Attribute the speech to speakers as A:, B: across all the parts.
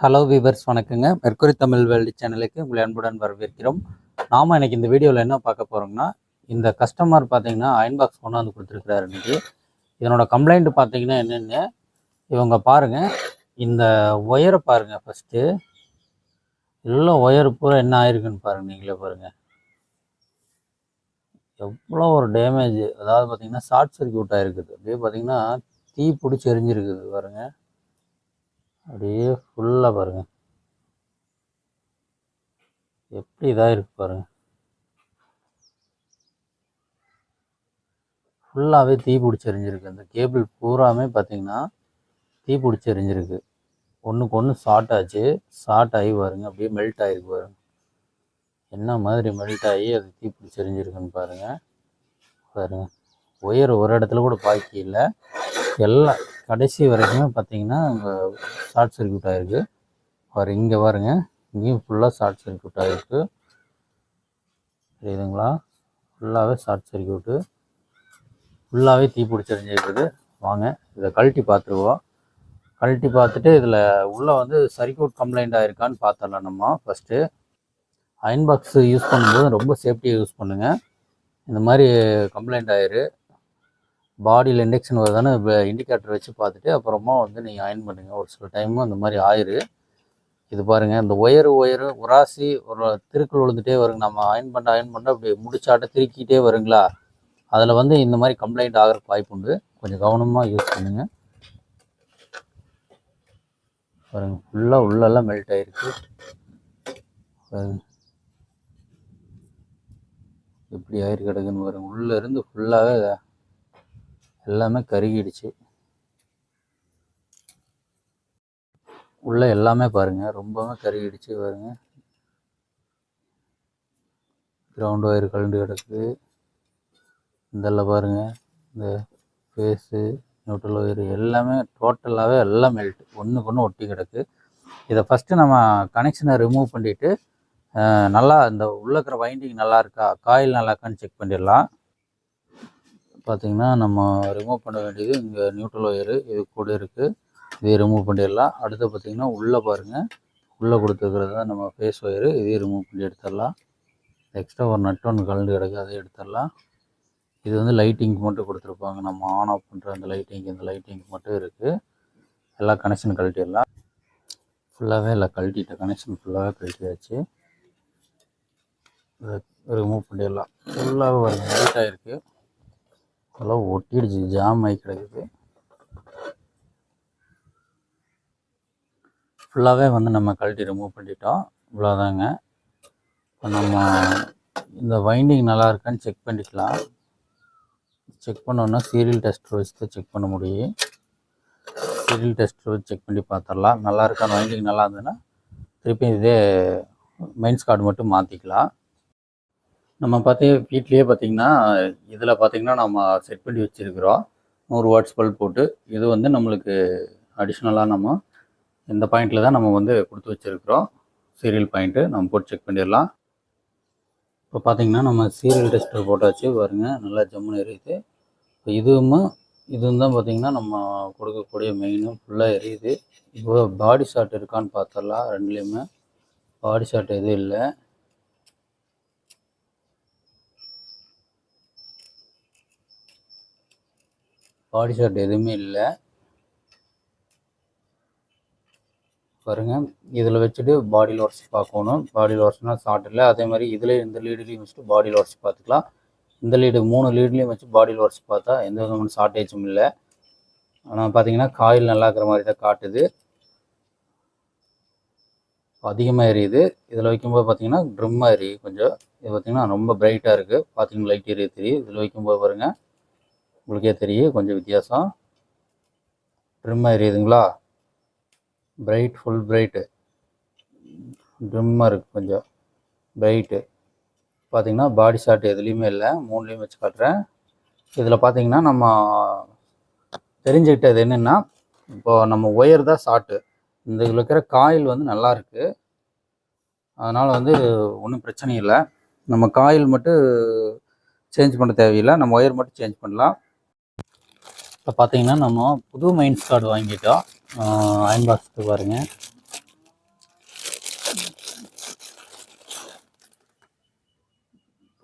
A: Hello viewers வணக்கங்க. Mercury Tamil world சேனலுக்கு உங்களை அன்புடன் வரவேற்கிறோம். நாம இன்னைக்கு இந்த வீடியோவில் என்ன பார்க்க போகிறோம்னா இந்த கஸ்டமர் பார்த்தீங்கன்னா அயன் பாக்ஸ் கொண்டாந்து கொடுத்துருக்குறாரு இன்னைக்கு. இதனோட கம்ப்ளைண்ட் பார்த்தீங்கன்னா என்னென்னு இவங்க பாருங்க. இந்த ஒயரை பாருங்க ஃபஸ்ட்டு எல்லாம் ஒயர் பூரா என்ன ஆயிருக்குன்னு பாருங்கள் நீங்களே பாருங்கள் எவ்வளோ ஒரு டேமேஜ் அதாவது பார்த்தீங்கன்னா ஷார்ட் சர்க்கியூட் ஆகிருக்குது அப்படியே பார்த்தீங்கன்னா தீ பிடிச்சி எரிஞ்சிருக்குது பாருங்கள் அப்படியே ஃபுல்லாக பாருங்கள் எப்படி இதாக இருக்கு பாருங்கள் ஃபுல்லாகவே தீ பிடிச்சி எரிஞ்சிருக்கு. அந்த கேபிள் பூராமே பார்த்தீங்கன்னா தீ பிடிச்சி எரிஞ்சிருக்கு. ஒன்றுக்கு ஒன்று ஷார்ட் ஆச்சு. ஷார்ட் ஆகி பாருங்க. அப்படியே மெல்ட் ஆகிருக்கு பாருங்க. என்ன மாதிரி மெல்ட் ஆகி அது தீ பிடிச்சி எரிஞ்சிருக்குன்னு பாருங்கள் பாருங்கள் ஒயர் ஒரு இடத்துல கூட பாக்கி இல்லை. எல்லாம் கடைசி வரைக்குமே பார்த்தீங்கன்னா அங்கே ஷார்ட் சர்க்யூட் ஆகிருக்கு பாரு இங்கே பாருங்க. இங்கேயும் ஃபுல்லாக ஷார்ட் சர்க்யூட் ஆகிருக்கு தெரியுதுங்களா ஃபுல்லாகவே ஷார்ட் சர்க்கியூட்டு ஃபுல்லாகவே தீ பிடிச்செறிஞ்சிருக்குது வாங்க இதை கழட்டி பார்த்துருவோம். கழட்டி பார்த்துட்டு இதில் உள்ளே வந்து சர்க்யூட் கம்ப்ளைண்ட் ஆகிருக்கான்னு பார்த்துடலாம் நம்ம ஃபஸ்ட்டு அயன் பாக்ஸ் யூஸ் பண்ணும்போது ரொம்ப சேஃப்டியாக யூஸ் பண்ணுங்கள் இந்த மாதிரி கம்ப்ளைண்ட் ஆயிரு. பாடியில் இண்டக்ஷன் வருதானே இண்டிகேட்டர் வச்சு பார்த்துட்டு அப்புறமா வந்து நீங்கள் அயன் பண்ணுங்கள் ஒரு சில டைமும் அந்த மாதிரி ஆயிரு. இது பாருங்கள் இந்த ஒயரு ஒயரு உராசி ஒரு திருக்குள் விழுந்துட்டே வருங்க. நம்ம அயன் பண்ண அயன் பண்ண அப்படி முடிச்சாட்ட திருக்கிட்டே வருங்களா? அதில் வந்து இந்த மாதிரி கம்ப்ளைண்ட் ஆகிறதுக்கு வாய்ப்பு உண்டு. கொஞ்சம் கவனமாக யூஸ் பண்ணுங்கள் பாருங்க ஃபுல்லாக உள்ளெல்லாம் மெல்ட் ஆகிருக்கு பாருங்க. எப்படி ஆயிருக்கு கிடக்குன்னு பாருங்க. உள்ளேருந்து ஃபுல்லாகவே எல்லாமே கருகிடுச்சு. உள்ளே எல்லாமே பாருங்கள் ரொம்பவே கருகிடுச்சு பாருங்கள் கிரவுண்ட் ஒயர் கலண்டு கிடக்கு. இதெல்லாம் பாருங்கள் இந்த ஃபேஸு நியூட்ரல் ஒயர் எல்லாமே டோட்டலாகவே எல்லாம் மெல்ட் ஒன்றுக்கு ஒன்று ஒட்டி கிடக்கு. இதை ஃபஸ்ட்டு நம்ம கனெக்ஷனை ரிமூவ் பண்ணிவிட்டு நல்லா இந்த உள்ளே இருக்கிற வைண்டிங் நல்லா இருக்கா? காயில் நல்லா இருக்கான்னு செக் பண்ணிடலாம். பார்த்திங்கன்னா நம்ம ரிமூவ் பண்ண வேண்டியது இங்கே நியூட்ரல் ஒயரு இது கூட இருக்குது இதை ரிமூவ் பண்ணிடலாம். அடுத்து பார்த்தீங்கன்னா உள்ளே பாருங்கள் உள்ளே கொடுத்துருக்கிறது தான் நம்ம ஃபேஸ் ஒயரு இதையும் ரிமூவ் பண்ணி எடுத்துடலாம். எக்ஸ்ட்ரா ஒரு நட் ஒன்று கலந்து கிடக்கு அதை எடுத்துடலாம். இது வந்து லைட்டிங்க்கு மட்டும் கொடுத்துருப்பாங்க. நம்ம ஆன் ஆஃப் பண்ணுற அந்த லைட்டிங் இந்த லைட்டிங்க்கு மட்டும் இருக்குது எல்லா கனெக்ஷன் கழட்டிடலாம். ஃபுல்லாகவே எல்லாம் கழட்டிட்டேன் கனெக்ஷன் ஃபுல்லாகவே கழட்டியாச்சு. இதை ரிமூவ் பண்ணிடலாம். ஃபுல்லாகவே வருங்க லைட்டாக இருக்குது அதெல்லாம் ஒட்டிடுச்சு ஜாம் ஆகி கிடக்குது. ஃபுல்லாகவே வந்து நம்ம கழட்டி ரிமூவ் பண்ணிட்டோம். இவ்வளோதாங்க இப்போ நம்ம இந்த வைண்டிங் நல்லா இருக்கான்னு செக் பண்ணிக்கலாம். செக் பண்ணோன்னா சீரியல் டெஸ்ட் வச்சு தான் செக் பண்ண முடியும். சீரியல் டெஸ்ட் வச்சு செக் பண்ணி பார்த்துடலாம். நல்லா இருக்கான்னு வைண்டிங் நல்லா இருந்ததுன்னா திருப்பி இதே மெயின்ஸ் கார்டு மட்டும் மாற்றிக்கலாம் நம்ம பார்த்தி வீட்லேயே பார்த்தீங்கன்னா இதில் பார்த்தீங்கன்னா நம்ம செட் பண்ணி வச்சுருக்கிறோம். நூறு வாட்ஸ் பல்ப் போட்டு இது வந்து நம்மளுக்கு அடிஷ்னலாக நம்ம இந்த பாயிண்டில் தான் நம்ம வந்து கொடுத்து வச்சுருக்கிறோம். சீரியல் பாயிண்ட்டு நம்ம போட்டு செக் பண்ணிடலாம். இப்போ பார்த்தீங்கன்னா நம்ம சீரியல் டெஸ்டர் போட்டாச்சு பாருங்க நல்லா ஜம்முன்னு எரியுது. இப்போ இதுவும் இதுவும் தான் பார்த்தீங்கன்னா நம்ம கொடுக்கக்கூடிய மெயினும் ஃபுல்லாக எரியுது. இப்போ பாடி ஷாட் இருக்கான்னு பார்த்துடலாம் ரெண்டுலேயுமே. பாடி ஷாட் எதுவும் இல்லை. பாடி ஷார்ட் எதுவுமே இல்லை. பாருங்கள் இதில் வச்சுட்டு பாடியில் லோர்ஸ் பார்க்கணும். பாடியில் லோர்ஸ்னால் ஷார்ட் இல்லை. அதே மாதிரி இதில் இந்த லீடுலேயும் வச்சுட்டு பாடியில் லோர்ஸ் பார்த்துக்கலாம். இந்த லீடு மூணு லீட்லேயும் வச்சு பாடியில் லோர்ஸ் பார்த்தா எந்த விதமான ஷார்ட்டேஜும் இல்லை. ஆனால் பார்த்தீங்கன்னா காயில் நல்லா இருக்கிற மாதிரி தான் காட்டுது. அதிகமாக எரியுது. இதில் வைக்கும்போது பார்த்தீங்கன்னா ட்ரிம்மாக எரியுது கொஞ்சம். இது பார்த்தீங்கன்னா ரொம்ப பிரைட்டாக இருக்குது பார்த்தீங்கன்னா லைட் எரிய தெரியுது. இதில் வைக்கும்போது பாருங்கள் உங்களுக்கே தெரியும் கொஞ்சம் வித்தியாசம். ட்ரிம்மாக எரியுதுங்களா பிரைட் ஃபுல் பிரைட்டு ட்ரிம்மாக இருக்குது கொஞ்சம். பிரைட்டு பார்த்தீங்கன்னா பாடி ஷாட் எதுலேயுமே இல்லை. மூணுலேயும் வச்சு காட்டுறேன். இதில் பார்த்தீங்கன்னா நம்ம தெரிஞ்சுக்கிட்டது என்னென்னா இப்போது நம்ம ஒயர் தான் ஷார்ட்டு இந்த இதில் இருக்கிற காயில் வந்து நல்லா இருக்குது அதனால் வந்து ஒன்றும் பிரச்சனை இல்லை. நம்ம காயில் மட்டும் சேஞ்ச் பண்ண தேவையில்லை. நம்ம ஒயர் மட்டும் சேஞ்ச் பண்ணலாம். இப்போ பார்த்தீங்கன்னா நம்ம புது மைன்ஸ் கார்டு வாங்கிட்டோம். அயன் பாக்ஸுக்கு பாருங்க.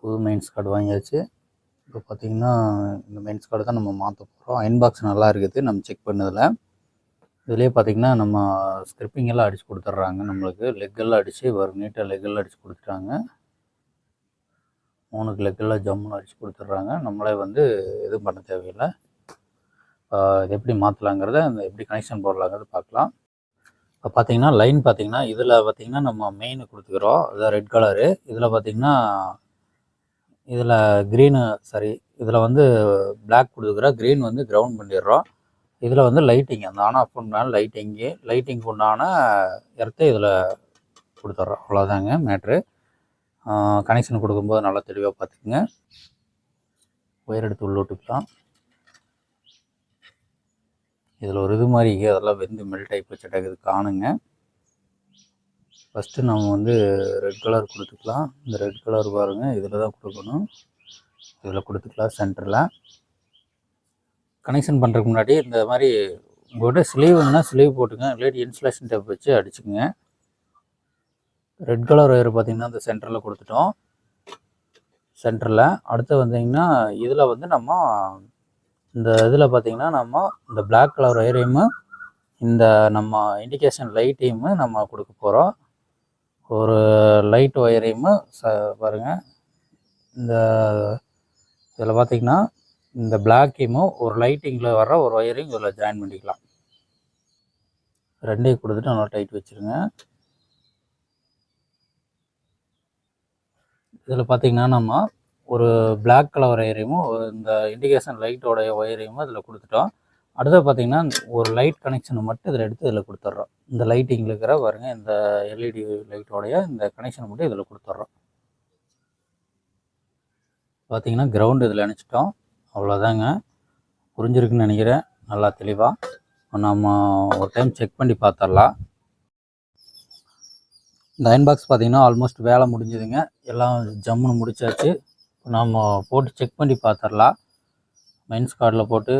A: புது மெயின்ஸ் கார்டு வாங்கியாச்சு. இப்போ பார்த்தீங்கன்னா இந்த மெயின்ஸ் கார்டு தான் நம்ம மாற்ற போகிறோம் அயன் பாக்ஸ் நல்லா இருக்குது நம்ம செக் பண்ணதில். இதுலேயே பார்த்தீங்கன்னா நம்ம ஸ்கிரிப்பிங் எல்லாம் அடித்து கொடுத்துட்றாங்க நம்மளுக்கு. லெக்கெல்லாம் அடித்து வரும் நீட்டாக லெக்கெல்லாம் அடித்து கொடுத்துட்டாங்க. மூணுக்கு லெக்கெல்லாம் ஜம்முன்னு அடித்து கொடுத்துட்றாங்க. நம்மளே வந்து எதுவும் பண்ண தேவையில்லை. இது எப்படி மாற்றலாங்கிறத அந்த எப்படி கனெக்ஷன் போடலாங்கிறத பார்க்கலாம். இப்போ பார்த்தீங்கன்னா லைன் பார்த்தீங்கன்னா இதில் பார்த்தீங்கன்னா நம்ம மெயின் கொடுத்துக்கிறோம். இதான் ரெட் கலரு இதில் பார்த்தீங்கன்னா இதில் க்ரீனு சாரி இதில் வந்து பிளாக் கொடுத்துக்கிறோம். க்ரீன் வந்து கிரவுண்ட் பண்ணிடுறோம். இதில் வந்து லைட்டிங் அந்த ஆன் ஆஃப் பண்ணாலும் லைட்டிங்கு லைட்டிங் உண்டான இடத்த இதில் கொடுத்துட்றோம் அவ்வளோதாங்க மேட்ரு கனெக்ஷன் கொடுக்கும்போது நல்லா தெளிவாக பார்த்துக்குங்க. ஒயர் எடுத்து உள்ள விட்டுக்கலாம். இதில் ஒரு இது மாதிரி அதெல்லாம் வெந்து மெல்ட் ஆகி போச்சுட்டாக்குது காணுங்க. ஃபஸ்ட்டு நம்ம வந்து ரெட் கலர் கொடுத்துக்கலாம். இந்த ரெட் கலர் பாருங்கள் இதில் தான் கொடுக்கணும். இதில் கொடுத்துக்கலாம் சென்டரில் கனெக்ஷன் பண்ணுறதுக்கு முன்னாடி இந்த மாதிரி உங்கள்கிட்ட ஸ்லீவ்னா ஸ்லீவ் போட்டுங்க. இல்லாட்டி இன்சுலேஷன் டேப் வச்சு அடிச்சுக்கோங்க. ரெட் கலர் ஒயர் பார்த்திங்கன்னா இந்த சென்டரில் கொடுத்துட்டோம். சென்டரில் அடுத்து வந்தீங்கன்னா இதில் வந்து நம்ம இந்த இதில் பார்த்தீங்கன்னா நம்ம இந்த பிளாக் கலர் ஒயரையும் இந்த நம்ம இண்டிகேஷன் லைட்டையும் நம்ம கொடுக்க போகிறோம் ஒரு லைட் ஒயரையும் ச பாருங்கள் இந்த இதில் பார்த்தீங்கன்னா இந்த பிளாக்கையும் ஒரு லைட்டிங்கில் வர்ற ஒரு ஒயரையும் இதில் ஜாயின் பண்ணிக்கலாம். ரெண்டையும் கொடுத்துட்டு நல்லா டைட் வச்சுருங்க. இதில் பார்த்தீங்கன்னா நம்ம ஒரு பிளாக் கலர் ஒயரையும் இந்த இண்டிகேஷன் லைட்டோடைய ஒயரையும் அதில் கொடுத்துட்டோம். அடுத்து பார்த்தீங்கன்னா ஒரு லைட் கனெக்ஷனை மட்டும் இதில் எடுத்து இதில் கொடுத்துட்றோம். இந்த லைட்டிங்கில் இருக்கிற பாருங்க இந்த எல்இடி லைட்டோடைய இந்த கனெக்ஷன் மட்டும் இதில் கொடுத்துட்றோம். பார்த்தீங்கன்னா கிரவுண்டு இதில் இணைச்சிட்டோம் அவ்வளோதாங்க புரிஞ்சிருக்குன்னு நினைக்கிறேன். நல்லா தெளிவாக நம்ம ஒரு டைம் செக் பண்ணி பார்த்துடலாம் இந்த அயன் பாக்ஸ் பார்த்தீங்கன்னா ஆல்மோஸ்ட் வேலை முடிஞ்சுதுங்க. எல்லாம் ஜம்முன்னு முடிச்சாச்சு. நம்ம போட்டு செக் பண்ணி பார்த்துடலாம் மெயின்ஸ் கார்டில் போட்டு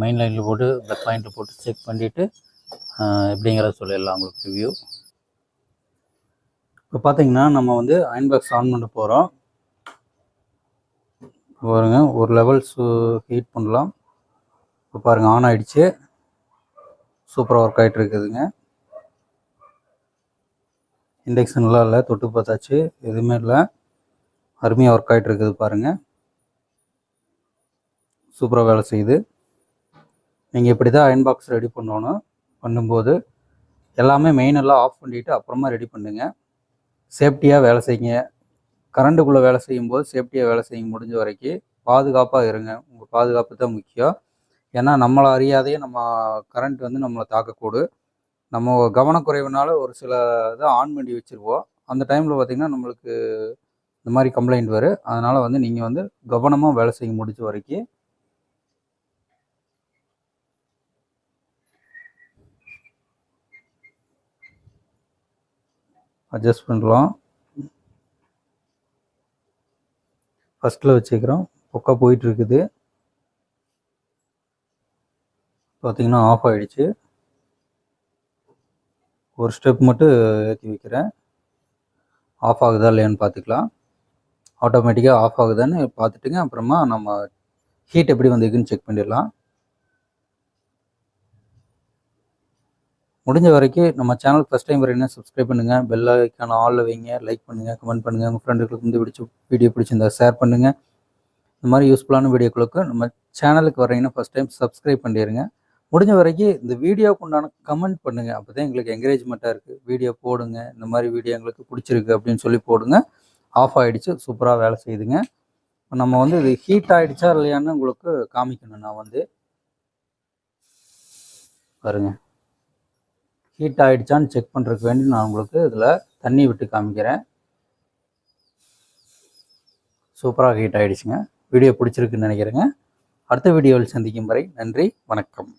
A: மெயின் லைனில் போட்டு பிளக் பாயிண்டில் போட்டு செக் பண்ணிவிட்டு எப்படிங்கிறத சொல்லிடலாம் உங்களுக்கு ரிவ்யூ இப்போ பார்த்தீங்கன்னா நம்ம வந்து அயன் பாக்ஸ் ஆன் பண்ண போகிறோம் பாருங்க ஒரு லெவல்ஸ் ஹீட் பண்ணலாம். இப்போ பாருங்கள் ஆன் ஆகிடுச்சு சூப்பராக ஒர்க் ஆகிட்டு இருக்குதுங்க. இண்டக்ஷன்லாம் இல்லை தொட்டு பார்த்தாச்சு. எதுவுமே இல்லை. அருமையாக ஒர்க் ஆகிட்டு இருக்குது பாருங்கள் சூப்பராக வேலை செய்யுது. நீங்கள் இப்படி தான் அயன் பாக்ஸ் ரெடி பண்ணணும். பண்ணும்போது எல்லாமே மெயின் எல்லாம் ஆஃப் பண்ணிவிட்டு அப்புறமா ரெடி பண்ணுங்கள் சேஃப்டியாக வேலை செய்யுங்க. கரண்ட்டுக்குள்ளே வேலை செய்யும்போது சேஃப்டியாக வேலை செய்ய முடிஞ்ச வரைக்கும் பாதுகாப்பாக இருங்க. உங்கள் பாதுகாப்பு தான் முக்கியம். ஏன்னா நம்மளை அறியாதையே நம்ம கரண்ட் வந்து நம்மளை தாக்கக்கூடும். நம்ம கவனக்குறைவுனால ஒரு சில இதை ஆன் பண்ணி வச்சுருவோம். அந்த டைமில் பார்த்திங்கன்னா நம்மளுக்கு இந்த மாதிரி கம்ப்ளைண்ட் வரும் அதனால் வந்து நீங்கள் வந்து கவனமாக வேலை செய்ய முடிச்ச வரைக்கும் அட்ஜஸ்ட் பண்ணலாம். ஃபஸ்ட்டில் வச்சுக்கிறோம். பொக்கா போயிட்டு இருக்குது. பார்த்தீங்கன்னா ஆஃப் ஆகிடுச்சு ஒரு ஸ்டெப் மட்டும் ஏற்றி வைக்கிறேன். ஆஃப் ஆகுதா இல்லையான்னு பார்த்துக்கலாம் ஆட்டோமேட்டிக்காக ஆஃப் ஆகுதான்னு பார்த்துட்டுங்க. அப்புறமா நம்ம ஹீட் எப்படி வந்திருக்குன்னு செக் பண்ணிடலாம். முடிஞ்ச வரைக்கும் நம்ம சேனல் ஃபஸ்ட் டைம் வரீங்கன்னா சப்ஸ்கிரைப் பண்ணுங்கள் பெல் ஐக்கான ஆலில் வைங்க. லைக் பண்ணுங்கள் கமெண்ட் பண்ணுங்கள் உங்கள் ஃப்ரெண்டுகளுக்கு வந்து பிடிச்ச வீடியோ பிடிச்சிருந்தா ஷேர் பண்ணுங்கள் இந்த மாதிரி யூஸ்ஃபுல்லான வீடியோக்களுக்கு நம்ம சேனலுக்கு வரீங்கன்னா ஃபஸ்ட் டைம் சப்ஸ்கிரைப் பண்ணிடுங்க. முடிஞ்ச வரைக்கும் இந்த வீடியோவுக்கு உண்டான கமெண்ட் பண்ணுங்கள் அப்போ தான் எங்களுக்கு என்கரேஜ்மெண்ட்டாக இருக்குது வீடியோ போடுங்க. இந்த மாதிரி வீடியோ எங்களுக்கு பிடிச்சிருக்கு அப்படின்னு சொல்லி போடுங்க. ஆஃப் ஆகிடுச்சு சூப்பராக வேலை செய்யுதுங்க. இப்போ நம்ம வந்து இது ஹீட் ஆகிடுச்சா இல்லையான்னு உங்களுக்கு காமிக்கணும். நான் வந்து பாருங்க. ஹீட் ஆகிடுச்சான்னு செக் பண்ணுறதுக்கு வேண்டி நான் உங்களுக்கு இதில் தண்ணி விட்டு காமிக்கிறேன். சூப்பராக ஹீட் ஆகிடுச்சுங்க வீடியோ பிடிச்சிருக்குன்னு நினைக்கிறேங்க. அடுத்த வீடியோவில் சந்திக்கும் வரை நன்றி வணக்கம்.